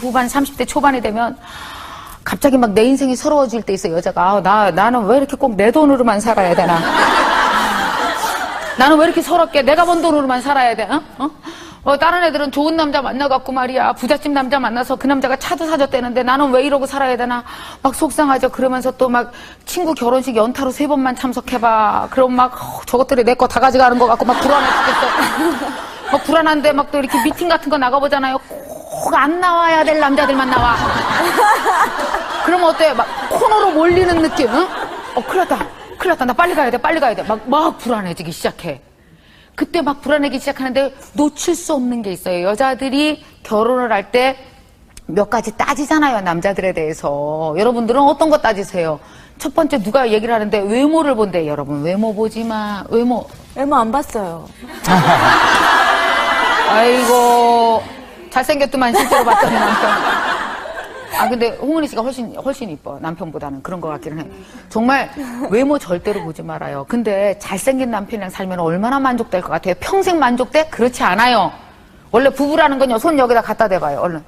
후반 30대 초반이 되면 갑자기 막 내 인생이 서러워질 때 있어 여자가. 아, 나 나는 왜 이렇게 꼭 내 돈으로만 살아야 되나? 나는 왜 이렇게 서럽게 내가 번 돈으로만 살아야 돼? 어? 어? 어, 다른 애들은 좋은 남자 만나갖고 말이야. 부잣집 남자 만나서 그 남자가 차도 사줬대는데 나는 왜 이러고 살아야 되나? 막 속상하죠. 그러면서 또 막 친구 결혼식 연타로 세 번만 참석해봐. 그럼 막 어, 저것들이 내 거 다 가져가는 것 같고 막 불안해 죽겠어. 막 불안한데 막 또 이렇게 미팅 같은 거 나가보잖아요 꼭 안 나와야 될 남자들만 나와 그러면 어때? 막 코너로 몰리는 느낌, 응? 어, 큰일 났다. 큰일 났다. 나 빨리 가야 돼. 빨리 가야 돼. 막, 막 불안해지기 시작해. 그때 막 불안해지기 시작하는데 놓칠 수 없는 게 있어요. 여자들이 결혼을 할 때 몇 가지 따지잖아요. 남자들에 대해서. 여러분들은 어떤 거 따지세요? 첫 번째 누가 얘기를 하는데 외모를 본대, 여러분. 외모 보지 마. 외모. 얼마 안 봤어요. 아이고. 잘생겼더만 실제로 봤더니 남편. 아 근데 홍은희 씨가 훨씬 훨씬 이뻐 남편보다는 그런 것 같기는 해. 정말 외모 절대로 보지 말아요. 근데 잘생긴 남편이랑 살면 얼마나 만족될 것 같아요? 평생 만족돼? 그렇지 않아요. 원래 부부라는 건요. 손 여기다 갖다 대봐요. 얼른.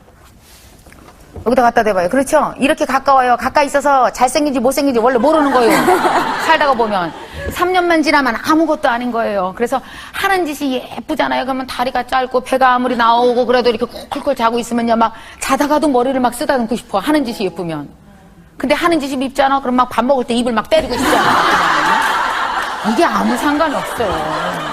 여기다 갖다 대봐요. 그렇죠? 이렇게 가까워요. 가까이 있어서 잘생긴지 못생긴지 원래 모르는 거예요. 살다가 보면. 3년만 지나면 아무것도 아닌 거예요. 그래서 하는 짓이 예쁘잖아요. 그러면 다리가 짧고 배가 아무리 나오고 그래도 이렇게 쿨쿨 자고 있으면요. 막 자다가도 머리를 막 쓰다듬고 싶어. 하는 짓이 예쁘면. 근데 하는 짓이 밉잖아. 그럼 막 밥 먹을 때 입을 막 때리고 싶잖아. 이게 아무 상관이 없어요.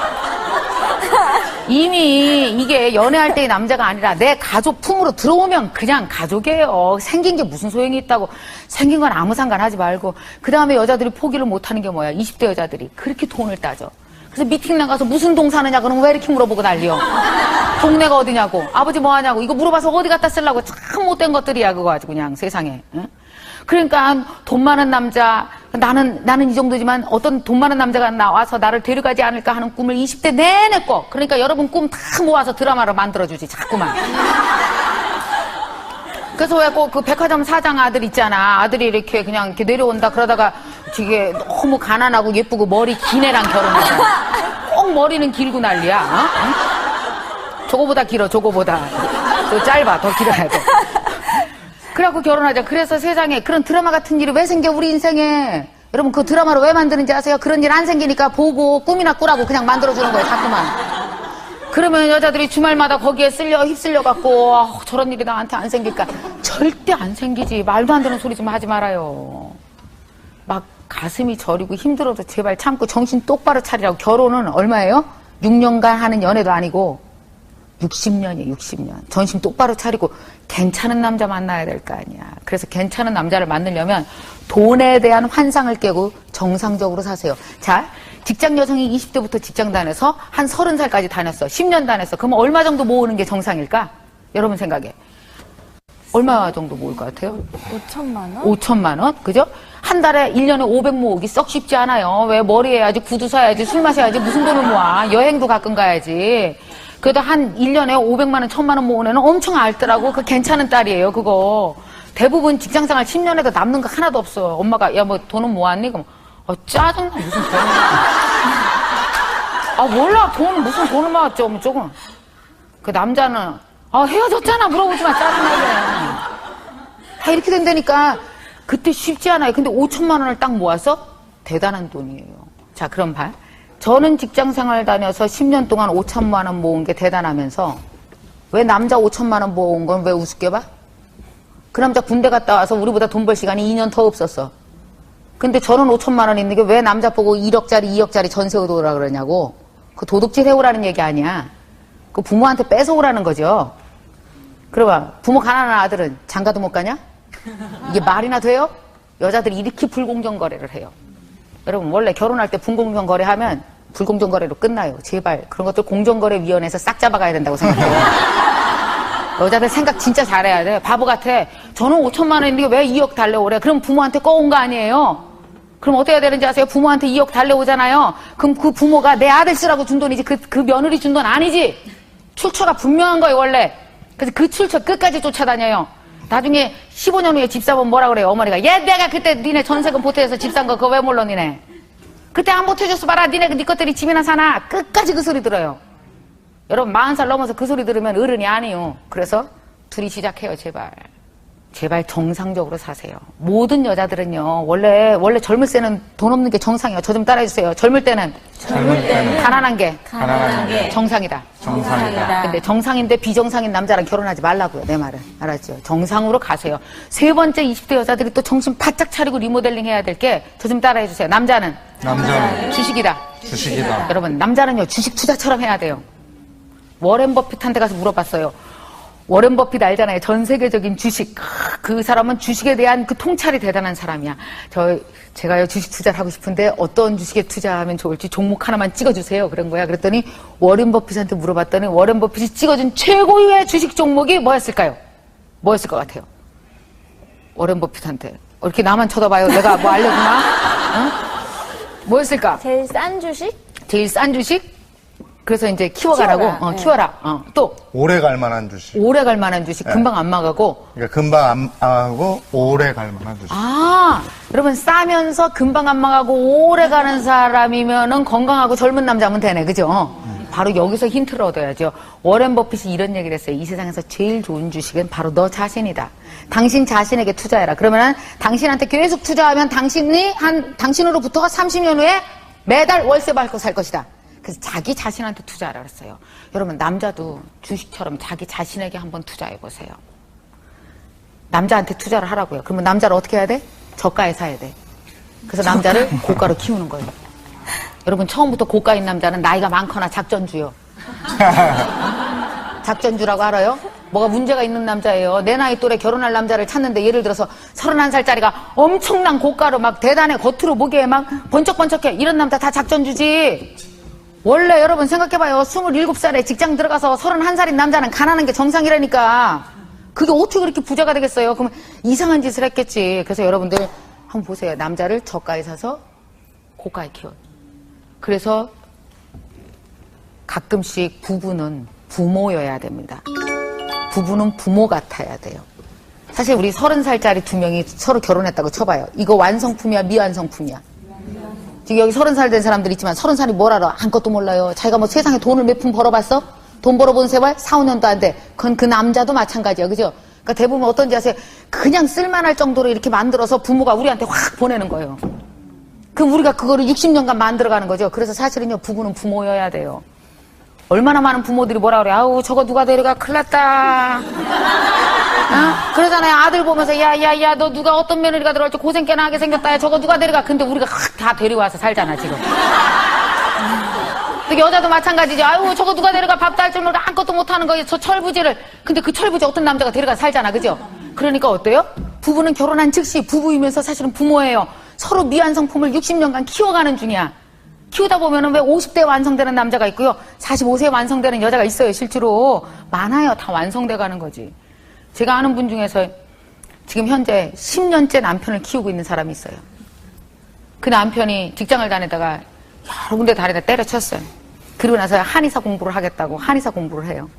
이미 이게 연애할 때의 남자가 아니라 내 가족 품으로 들어오면 그냥 가족이에요. 생긴 게 무슨 소용이 있다고. 생긴 건 아무 상관하지 말고. 그 다음에 여자들이 포기를 못하는 게 뭐야. 20대 여자들이. 그렇게 돈을 따져. 그래서 미팅 나가서 무슨 동 사느냐 그러면 왜 이렇게 물어보고 난리여. 동네가 어디냐고. 아버지 뭐 하냐고. 이거 물어봐서 어디 갖다 쓰려고. 참 못된 것들이야 그거 아주 그냥 세상에. 응? 그러니까 돈 많은 남자 나는 나는 이 정도지만 어떤 돈 많은 남자가 나와서 나를 데려가지 않을까 하는 꿈을 20대 내내 꿔. 그러니까 여러분 꿈 다 모아서 드라마로 만들어주지 자꾸만. 그래서 왜꼭그 백화점 사장 아들 있잖아. 아들이 이렇게 그냥 이렇게 내려온다 그러다가 되게 너무 가난하고 예쁘고 머리 긴 애랑 결혼하잖아. 꼭 머리는 길고 난리야. 어? 응? 저거보다 길어, 저거보다. 저 짧아, 더 길어야 돼. 그래갖고 결혼하자. 그래서 세상에 그런 드라마 같은 일이 왜 생겨, 우리 인생에. 여러분, 그 드라마를 왜 만드는지 아세요? 그런 일 안 생기니까 보고 꿈이나 꾸라고 그냥 만들어주는 거예요, 자꾸만. 그러면 여자들이 주말마다 거기에 쓸려, 휩쓸려 갖고, 아, 저런 일이 나한테 안 생길까. 절대 안 생기지. 말도 안 되는 소리 좀 하지 말아요. 막 가슴이 저리고 힘들어도 제발 참고 정신 똑바로 차리라고. 결혼은 얼마예요? 6년간 하는 연애도 아니고, 60년이에요, 60년. 전심 똑바로 차리고 괜찮은 남자 만나야 될 거 아니야. 그래서 괜찮은 남자를 만나려면 돈에 대한 환상을 깨고 정상적으로 사세요. 자, 직장 여성이 20대부터 직장 다녀서 한 30살까지 다녔어. 10년 다녔어. 그러면 얼마 정도 모으는 게 정상일까? 여러분 생각에. 얼마 정도 모을 것 같아요? 5천만 원? 5천만 원? 그죠? 한 달에 1년에 500 모으기 썩 쉽지 않아요. 왜 머리 해야지, 구두 사야지, 술 마셔야지, 무슨 돈을 모아. 여행도 가끔 가야지. 그래도 한 1년에 500만 원, 1000만 원 모으는 엄청 알더라고. 그 괜찮은 딸이에요, 그거. 대부분 직장생활 10년에도 남는 거 하나도 없어. 엄마가, 야, 뭐 돈은 모았니? 그럼, 어, 짜증나, 무슨 돈을. 아, 몰라. 돈, 무슨 돈을 모았죠, 뭐 조금. 그 남자는, 아, 헤어졌잖아. 물어보지 마, 짜증나게. 다 이렇게 된다니까 그때 쉽지 않아요. 근데 5천만 원을 딱 모아서 대단한 돈이에요. 자, 그럼 봐. 저는 직장 생활 다녀서 10년 동안 5천만 원 모은 게 대단하면서 왜 남자 5천만 원 모은 건 왜 우습게 봐? 그 남자 군대 갔다 와서 우리보다 돈 벌 시간이 2년 더 없었어. 근데 저는 5천만 원 있는 게 왜 남자 보고 1억짜리, 2억짜리 전세 오라 그러냐고. 그 도둑질 해오라는 얘기 아니야. 그 부모한테 뺏어오라는 거죠. 그러봐 부모 가난한 아들은 장가도 못 가냐? 이게 말이나 돼요? 여자들이 이렇게 불공정 거래를 해요. 여러분 원래 결혼할 때 불공정 거래하면 불공정 거래로 끝나요. 제발 그런 것들 공정거래위원회에서 싹 잡아가야 된다고 생각해요. 여자들 생각 진짜 잘해야 돼. 바보 같아. 저는 5천만 원인데 왜 2억 달래오래? 그럼 부모한테 꺼온 거 아니에요? 그럼 어떻게 해야 되는지 아세요? 부모한테 2억 달래오잖아요. 그럼 그 부모가 내 아들 쓰라고 준 돈이지 그, 그 며느리 준 돈 아니지? 출처가 분명한 거예요 원래. 그래서 그 출처 끝까지 쫓아다녀요. 나중에 15년 후에 집 사면 뭐라 그래요? 어머니가 얘 내가 그때 니네 전세금 보태서 집 산 거 그거 왜 몰라 니네? 그때 안 보태줬어 봐라 니네 네 것들이 집이나 사나 끝까지 그 소리 들어요. 여러분 40살 넘어서 그 소리 들으면 어른이 아니요. 그래서 둘이 시작해요, 제발. 제발 정상적으로 사세요. 모든 여자들은요, 원래, 원래 젊을 때는 돈 없는 게 정상이에요. 저 좀 따라해주세요. 젊을 때는 젊을 때는 가난한 게 가난한 게 정상이다. 정상이다. 근데 정상인데 비정상인 남자랑 결혼하지 말라고요, 내 말은. 알았죠? 정상으로 가세요. 세 번째 20대 여자들이 또 정신 바짝 차리고 리모델링 해야 될 게, 저 좀 따라해주세요. 남자는 남자는 주식이다. 주식이다. 여러분, 남자는요, 주식 투자처럼 해야 돼요. 워렌 버핏한테 가서 물어봤어요. 워렌 버핏 알잖아요. 전 세계적인 주식. 크, 그 사람은 주식에 대한 그 통찰이 대단한 사람이야. 저, 제가요, 주식 투자를 하고 싶은데 어떤 주식에 투자하면 좋을지 종목 하나만 찍어주세요. 그런 거야. 그랬더니 워렌 버핏한테 물어봤더니 워렌 버핏이 찍어준 최고의 주식 종목이 뭐였을까요? 뭐였을 것 같아요? 워렌 버핏한테. 어, 이렇게 나만 쳐다봐요. 내가 뭐 알려주나? 어? 뭐였을까? 제일 싼 주식? 제일 싼 주식? 그래서 이제 키워가라고, 키워라, 어, 네. 키워라. 어, 또, 오래 갈 만한 주식. 오래 갈 만한 주식, 금방 안 망하고. 그러니까 금방 안 하고 오래 갈 만한 주식. 아, 여러분, 싸면서 금방 안 망하고 오래 가는 사람이면은 건강하고 젊은 남자면 되네. 그죠? 바로 여기서 힌트를 얻어야죠. 워렌 버핏이 이런 얘기를 했어요. 이 세상에서 제일 좋은 주식은 바로 너 자신이다. 당신 자신에게 투자해라. 그러면은 당신한테 계속 투자하면 당신이 한, 당신으로부터가 30년 후에 매달 월세 받고 살 것이다. 그래서 자기 자신한테 투자하라 그랬어요. 여러분, 남자도 주식처럼 자기 자신에게 한번 투자해 보세요. 남자한테 투자를 하라고요. 그러면 남자를 어떻게 해야 돼? 저가에 사야 돼. 그래서 남자를 고가로 키우는 거예요. 여러분, 처음부터 고가인 남자는 나이가 많거나 작전주요. 작전주라고 알아요? 뭐가 문제가 있는 남자예요. 내 나이 또래 결혼할 남자를 찾는데 예를 들어서 31살짜리가 엄청난 고가로 막 대단해 겉으로 보기에 막 번쩍번쩍해. 이런 남자 다 작전주지. 원래 여러분 생각해봐요. 27살에 직장 들어가서 31살인 남자는 가난한 게 정상이라니까. 그게 어떻게 그렇게 부자가 되겠어요? 그러면 이상한 짓을 했겠지. 그래서 여러분들 한번 보세요. 남자를 저가에 사서 고가에 키워. 그래서 가끔씩 부부는 부모여야 됩니다. 부부는 부모 같아야 돼요. 사실 우리 서른 살짜리 두 명이 서로 결혼했다고 쳐봐요. 이거 완성품이야, 미완성품이야. 지금 여기 서른 살 된 사람들 있지만 서른 살이 뭘 알아? 아무것도 몰라요. 자기가 뭐 세상에 돈을 몇 푼 벌어봤어? 돈 벌어본 세월 4, 5년도 안 돼. 그건 그 남자도 마찬가지야. 그죠? 그러니까 대부분 어떤지 아세요? 그냥 쓸만할 정도로 이렇게 만들어서 부모가 우리한테 확 보내는 거예요. 그럼 우리가 그거를 60년간 만들어가는 거죠. 그래서 사실은요, 부부는 부모여야 돼요. 얼마나 많은 부모들이 뭐라 그래. 아우, 저거 누가 데려가? 큰일 났다. 어? 그러잖아요. 아들 보면서, 야, 야, 야, 너 누가 어떤 며느리가 들어올지 고생 꽤나 하게 생겼다. 야, 저거 누가 데려가? 근데 우리가 확 다 데려와서 살잖아, 지금. 근데 여자도 마찬가지죠. 아유, 저거 누가 데려가 밥도 할 줄 모르고 아무것도 못하는 거예요. 저 철부지를. 근데 그 철부지 어떤 남자가 데려가 살잖아. 그죠? 그러니까 어때요? 부부는 결혼한 즉시 부부이면서 사실은 부모예요. 서로 미완 성품을 60년간 키워가는 중이야. 키우다 보면은 왜 50대 완성되는 남자가 있고요. 45세 완성되는 여자가 있어요. 실제로. 많아요. 다 완성돼 가는 거지. 제가 아는 분 중에서 지금 현재 10년째 남편을 키우고 있는 사람이 있어요. 그 남편이 직장을 다니다가 여러 군데 다니다 때려쳤어요. 그러고 나서 한의사 공부를 하겠다고 한의사 공부를 해요.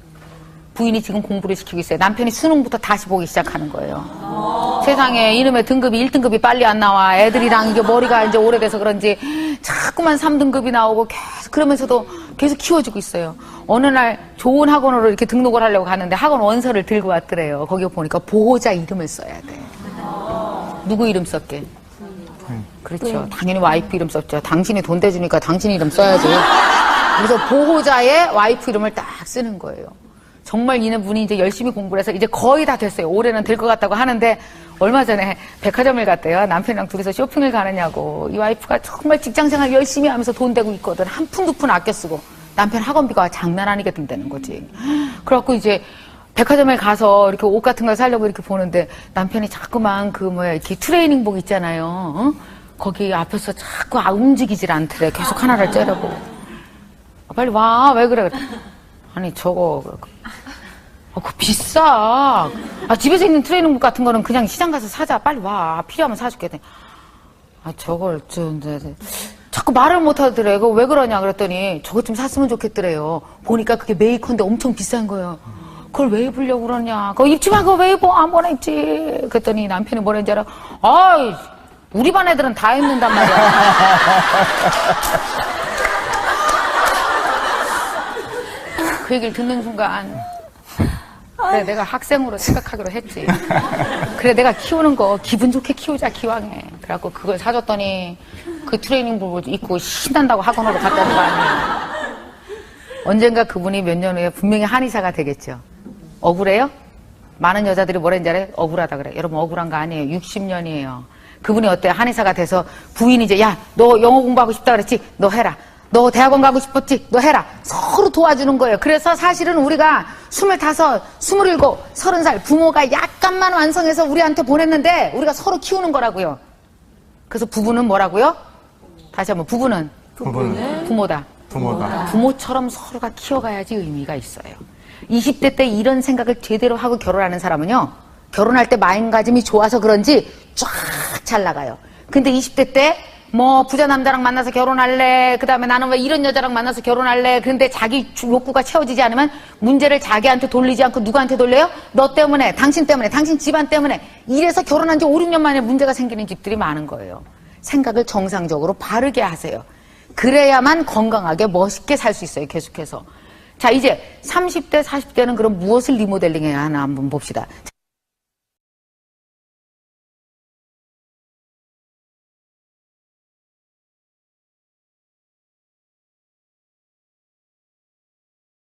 부인이 지금 공부를 시키고 있어요. 남편이 수능부터 다시 보기 시작하는 거예요. 세상에 이놈의 등급이 1등급이 빨리 안 나와. 애들이랑 이게 머리가 이제 오래돼서 그런지 자꾸만 3등급이 나오고 계속 그러면서도 계속 키워주고 있어요. 어느 날 좋은 학원으로 이렇게 등록을 하려고 가는데 학원 원서를 들고 왔더래요. 거기 보니까 보호자 이름을 써야 돼. 누구 이름 썼게? 그렇죠. 당연히 와이프 이름 썼죠. 당신이 돈 대주니까 당신 이름 써야지. 그래서 보호자의 와이프 이름을 딱 쓰는 거예요. 정말 이는 분이 이제 열심히 공부를 해서 이제 거의 다 됐어요. 올해는 될 것 같다고 하는데 얼마 전에 백화점을 갔대요. 남편이랑 둘이서 쇼핑을 가느냐고. 이 와이프가 정말 직장 생활 열심히 하면서 돈 대고 있거든. 한 푼 두 푼 아껴 쓰고. 남편 학원비가 장난 아니게 든다는 거지. 그래갖고 이제 백화점에 가서 이렇게 옷 같은 걸 사려고 이렇게 보는데 남편이 자꾸만 그 뭐야 이렇게 트레이닝복 있잖아요. 어? 거기 앞에서 자꾸 아, 움직이질 않더래. 계속 하나를 째려고. 아, 빨리 와. 왜 그래? 아니 저거 아, 그거 비싸. 아, 집에서 있는 트레이닝복 같은 거는 그냥 시장 가서 사자. 빨리 와. 필요하면 사줄게. 아, 저걸 좀 네, 네. 자꾸 말을 못 하더래. 그거 왜 그러냐 그랬더니 저것 좀 샀으면 좋겠더래요. 보니까 그게 메이커인데 엄청 비싼 거예요. 그걸 왜 입으려고 그러냐. 그거 입지 마. 그거 왜 입어? 아무거나 입지. 그랬더니 남편이 뭐랬는지 알아? 아이, 우리 반 애들은 다 입는단 말이야. 그 얘기를 듣는 순간 그래, 내가 학생으로 생각하기로 했지. 그래, 내가 키우는 거 기분 좋게 키우자, 기왕에. 그래갖고 그걸 사줬더니 그 트레이닝복을 입고 신난다고 학원으로 갔다는 거 아니에요. 언젠가 그분이 몇 년 후에 분명히 한의사가 되겠죠. 억울해요? 많은 여자들이 뭐라 했는지 알아요? 억울하다 그래. 여러분 억울한 거 아니에요. 60년이에요. 그분이 어때요? 한의사가 돼서 부인이 이제 야, 너 영어 공부하고 싶다 그랬지? 너 해라. 너 대학원 가고 싶었지? 너 해라. 서로 도와주는 거예요. 그래서 사실은 우리가 25, 27, 30살 부모가 약간만 완성해서 우리한테 보냈는데 우리가 서로 키우는 거라고요. 그래서 부부는 뭐라고요? 다시 한번 부부는 부부는 부모다. 부모다. 부모처럼 서로가 키워가야지 의미가 있어요. 20대 때 이런 생각을 제대로 하고 결혼하는 사람은요, 결혼할 때 마음가짐이 좋아서 그런지 쫙 잘 나가요. 근데 20대 때, 뭐, 부자 남자랑 만나서 결혼할래. 그 다음에 나는 왜 이런 여자랑 만나서 결혼할래. 근데 자기 주- 욕구가 채워지지 않으면 문제를 자기한테 돌리지 않고 누구한테 돌려요? 너 때문에, 당신 때문에, 당신 집안 때문에. 이래서 결혼한 지 5, 6년 만에 문제가 생기는 집들이 많은 거예요. 생각을 정상적으로 바르게 하세요. 그래야만 건강하게 멋있게 살 수 있어요, 계속해서. 자, 이제 30대, 40대는 그럼 무엇을 리모델링 해야 하나 한번 봅시다. 자,